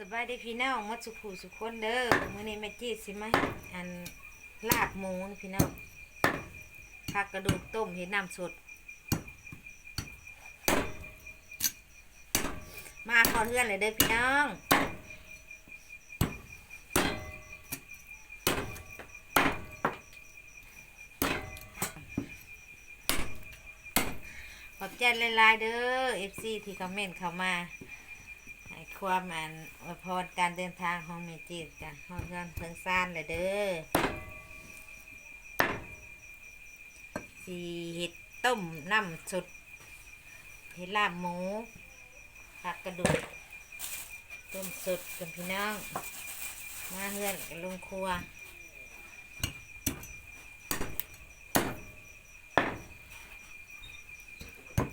สบายดีพี่น้องมาสุขูสุขคนเด้อมื้อนี้แม่จีสิมาอันลาบหมูนะพี่น้องผักกระดูกต้มเฮ็ดน้ำสด มาขอเพื่อนเลยเด้อพี่น้องขอบใจหลายๆเด้อ FC ที่คอมเมนต์เข้ามา ความอันอวยพรการเดินทางของเมจิตจ้ะห้องเงินเพิ่งซ่านเลยเด้อสีเห็ดต้มน้ำสุดเห็ดลาบหมูผักกระดูกต้มสุดกับพี่น้อง มาเฮือนกันลงครัว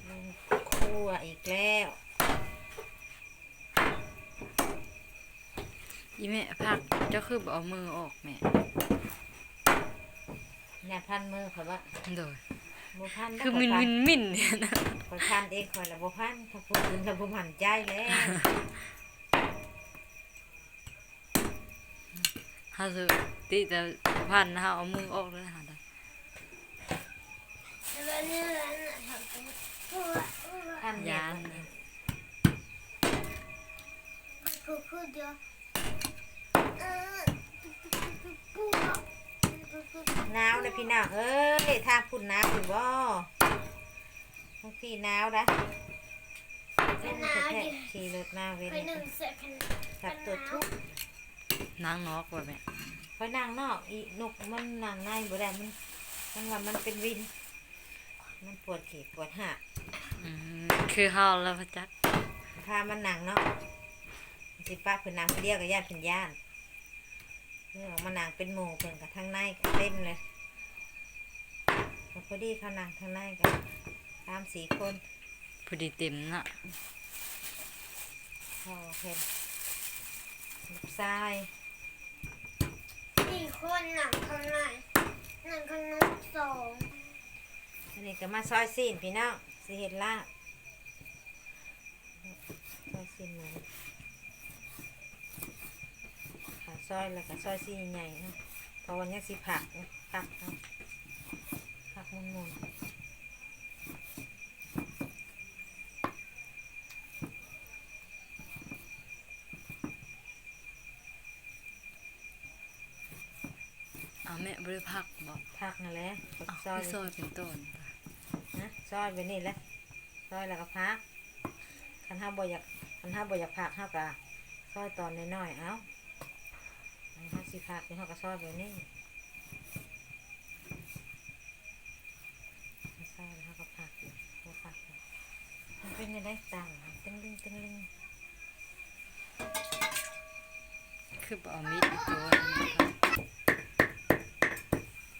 ลงครัวอีกแล้ว อีแม่พักเจ้าคือบ่เอามือออกแม่เนี่ยพันมือเขาว่าโดยบุพันคือมินมินมินเนี่ยนะคอยพันเองคอยละบุพันถ้าพูดถึงละบุมันใจแล้วเฮาสิติแต่พันเฮาเอามือออกแล้วหาได้พันเนี่ยยาน หนาวนะพี่น้องเอ้ยทางพุ่นหนาวอยู่บ่ทางพี่หนาวนะเล่นแท้ๆขี่รถหน้าเว้นจับตัวทุกนางนอกว่าแม่คอยนั่งนอกอีนกมันนั่งในบ่ได้มันมันว่ามันเป็นวิน มันปวดขีดปวดหักอืมคือเฮาแล้วพะจักพามันนั่งเนาะสิป้าเพิ่นนั่งคนเดียวกับญาติเพิ่นญาติ เรื่องมานั่งเป็นหมู่เพิ่นกับทางในก็เต็มเลยแล้วพอดีเขานั่งทางในกันสามสี่คนพอดีเต็มน่ะพ่อเพิ่นลูกชายสี่คนหนังข้างในหนังข้างนอกสองอันนี้ก็มาซอยซีนพี่น้องสิเฮ็ดลาบซอยซีนหมูขาซ อยแล้วก็ซอยซีนใหญ่ๆเนาะเพราะวันนี้สิผักเนาะผักเนาะผักมุนๆเอาแม่บ่ได้พักบ่พักนั่นแหละเอาซอยพี่ซอยเป็นต้นนะซอยไปนี่แหละซอยแล้วก็พักคันห้าบ่อยากคันห้าบ่อยากพักห้ากะซอยตอนน้อยๆเอา อันห้าสิพักนี่ห้าก็ซอยไปนี่ซอยแล้วห้าก็พักบ่พักมันเป็นยังไงต่างตึงลึงตึงลึงคือบ่เอามีดอีกตัวหนึ่งค่ะ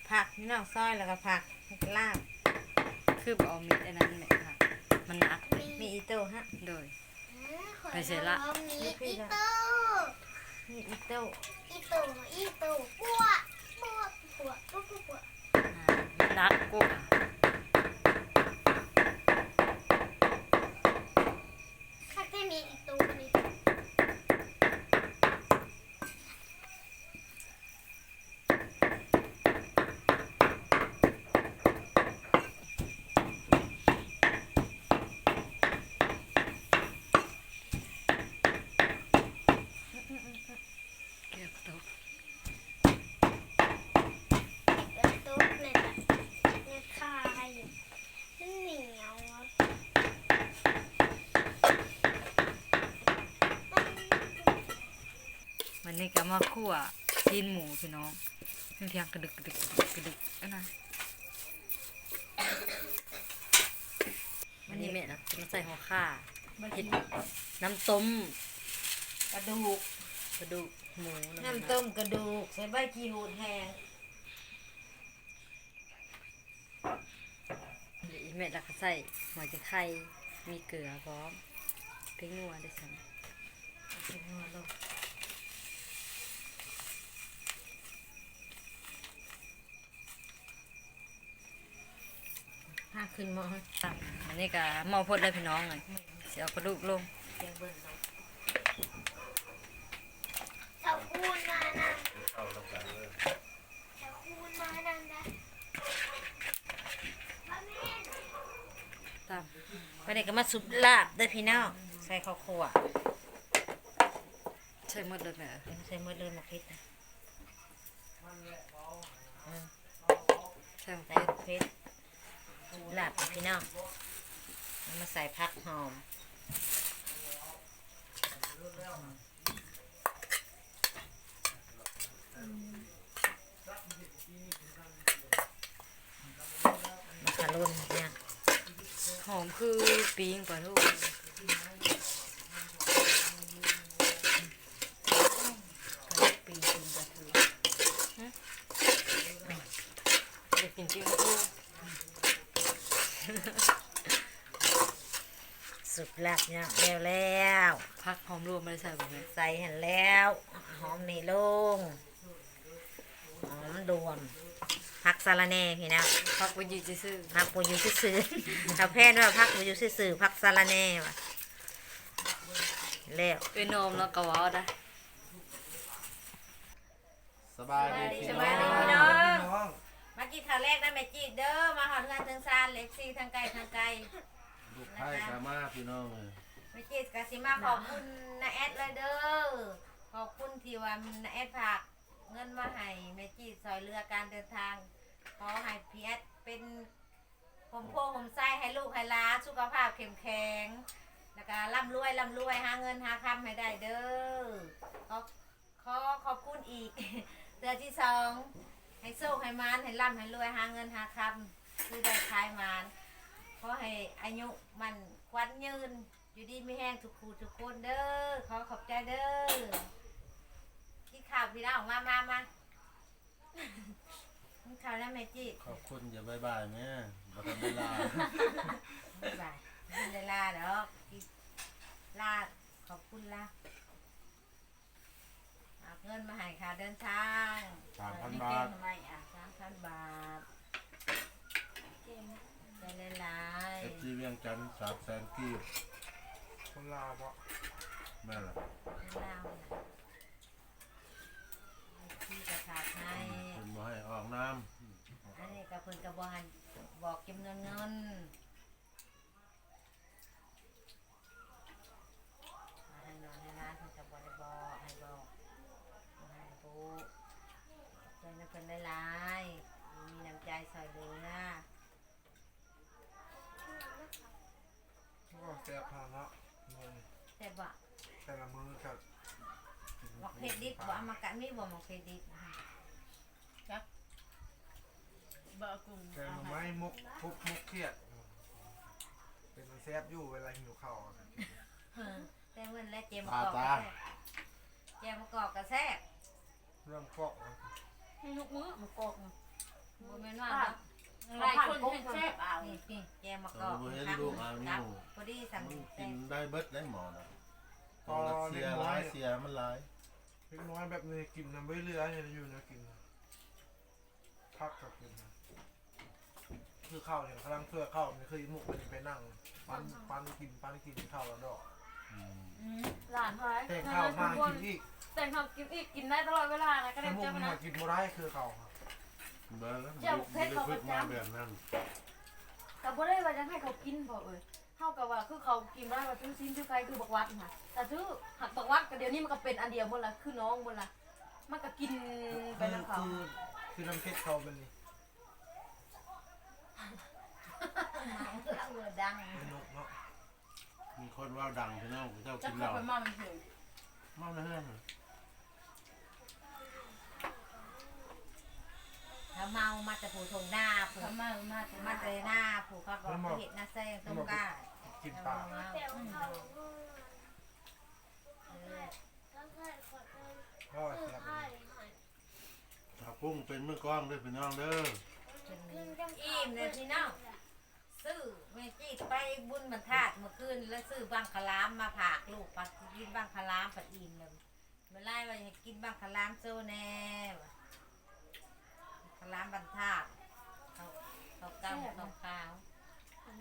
ผักนี่น้องซอยแล้วก็ผักให้ลาบคือบ่เอามีดอันนั้นแม่ค่ะมันหนักเลยมีอีโต้ฮะโดยขอไปเสร็จละลองมีอีโต้ มีอีโต้อีโต้อีโต้ปัวปัวปัวปัวปัวปัวอ่ามันหนักกว่า ข้าจะมีอีโต้นี่ เก็บตก อีโต้เลยนะเนี่ยคายเหนียว วันนี้ ก็มาคั่วชิ้นหมูพี่น้องเพียงกระดึกกระดึกกระดึกกระดึกอันนั้นวันนี้แม่นะจะมาใส่หัวข่าเห็ดน้ำต้มกระดูกกระดูกหมูน้ำต้มกระดูกใส่ใบกีหูดแห้งอีแม่แล้วก็ใส่หัวจะไข่มีเกลือพร้อมพริกนัวด้วยซ้เอาไปนอนลงะขึ้นมออันนี้ก็มอพดเลยพี่น้องเลยเสียกระดูกลงเสียเบิ่งลงถ้คูณมานะถ้าคูณมานะนะตามไปเด็กก็มาสุบลาบได้พี่น้องใส่ข้าวคั่วใช่หมดเลยเหรอใช่หมดเลยมาคิดนะใช่เพชร สุบลาบเด้อพี่น้องแล้วมาใส่ผักหอมมาคารุนเนี่ยหอมคือปิ้งปลาทูปิ้งปิ้งปลาทูฮะเด็กกินปิ้งปลาทู สุบลาบเนี่ยแล้วแล้วพักหอมรวมไม่ได้ใส่แบบนี้ใส่เห็นแล้ว หอมนี่ลงหอมดวมผักสะระแหน่พี่น้องพักไว้ยืดซื่อพักปูอยู่ซื่อๆถ้าแพนว่าพักปูอยู่ซื่อๆพักสะระแหน่ว่ะแล้วๆเป็นนมแล้วก็ว้าได้สบายดีสบายดีพี่น้องมากินข้าวแรกนะแม่จีเด้อมาหอดงานถึงซานเล็กซี่ทางไกลทางไกล ลูกไผ่กามาพี่น้องเลยแม่จีกสิมาขอบคุณนาแอดเลยเด้อขอบคุณที่ว่านาแอดฝากเงินมาให้แม่จีซอยเรือการเดินทางขอให้พี่แอดเป็นผมโพผมไส้ให้ลูกให้ล้านสุขภาพเข้มแข็งแล้วก็ร่ำรวยร่ำรวยหาเงินหาคำให้ได้เด้อขอขอขอบคุณอีกเดือนที่สองให้โชคให้มานให้ร่ำให้รวยหาเงินหาคำคือได้ขายมาน ขอให้อายุมันควันยืน อยู่ดีไม่แห้งทุกคูทุกคนเด้อขอขอบใจเด้อที่ข่าวพี่น้องมามามานี่ข่าวนะแม่จีขอบคุณอย่าบายบายแม่บัตรเวลาบ๊ายบายไม่ได้ลาดอกที่ลาขอบคุณลาเอาเงินมาให้ค่ะเดินทางสามพันบาททำไมอะสามพันบาทใจละลาย เอฟซีเวียงจันทร์สามแสนกีบคนลาวปะแม่ล่ะลาวที่กระถากให้คุณมาให้ออกน้อันนี้ก็เพิ่นกระบอกให้บอกจำนวนเงินให้นอนให้ร้านเพิ่นกระบอกได้บอกให้บอกให้ปูใจนักเพิ่นได้หลายๆมีน้ำใจใส่เหลือ โอ้แซ่บพาเนาะมือ แต่บ่ แต่ละมือกับ บอก เพชรดิบบ่เอามากะมีบ่บอกเพชรดิบแต่หน่อไม้มุกทุกมุกเครียด เป็นมันแซ่บอยู่เวลาหิวข้าวอะแต่เมื่อแล้วเจมะกอกกระแซ่บเจมะกอกกระแซ่บเรื่องฟอกนะลูกมือมันกอกบ่แม่นว่าเนาะหลายคนเห็นแซ่บเอานี่นี่เจมะำกอกเราเห็นลูกเอานิ้วพอดีสั่งมันแต่กินได้เบิดได้หมอนะตอนละเสียหลายเสียมันหลาย เล็กน้อยแบบนี้กินน้ำไม่เรือเนี่ยอยู่นะกินนะพักกับกินนะคือข้าวเนี่ยกำลังเพื่อข้าวมันคืออีหมุกมันไปนั่ง ปั้นปั้นกินปั้นกินข้าวแล้วดอกอืมหลานพายแต่งข้าวมากินอีกแต่งข้าวกินอีกกินได้ตลอดเวลานะก็แต่ได้หมุกเจ้ามันนะหากินบ่ได้คือข้าวครับเบิดแล้วไม่ได้ฝึกมาแบบนั้น แต่บ่ได้ว่าจะให้เขากินบ่เอ้ยเท่ากับว่าคือเขากินได้ว่าซื้อชิ้นซื้อไก่คือบักวัดค่ะแต่ซื้อหักบักวัดก็เดี๋ยวนี้มันก็เป็นอันเดียวหมดละคือน้องหมดละมันก็กินไปคือนะเขาคือคือน้ำเพชรเขาเป็นนี่เออดังเป็นนกเนาะมีคนว่าดังพี่น้องเจ้าจะกินเข้าเหล้าไปมามันถึงเมาแล้วเฮ้ยถ้าเมามาแต่ผู้ทงหน้าผู้ทำมามามาแต่หน้าผู้เขาก็เห็ดหน้าแซงต้มก้า กินปลาแต่ออแล้วก็ขอเงินพ่อแซ่บให้ข้าวกุ้งเป็นมือกล้องด้วยพี่น้องเด้ออิ่มเลยพี่น้องซื้อเมจิไปบุญบรรทัดเมื่อคืนแล้วซื้อบังคลามมาผากลูกปัดกินบังคลามปัดอิ่มเลยไม่ไล่ว่าให้กินบังคลามโซแน่ว่ะคลามบรรทัดเขาเขากำเขาขาว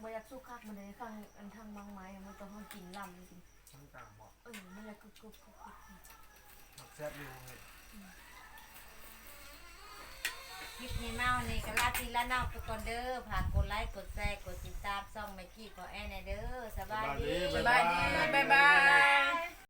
บ่อยากสู้คักมันเลยข้างอันทางบางไม้มันต้องกินลำจริงทั้งต่างบอกเออมันเลยกึกกึกกึกกึกมักแซ่บอยู่เลยคลิปนี้เมานี่ก็ลาทีละนอกไปก่อนเด้อผ่านกดไลค์กดแชร์กดติดตามช่องแม่กี้พอแอนในเด้อสบายดี บ๊ายบายบ๊ายบาย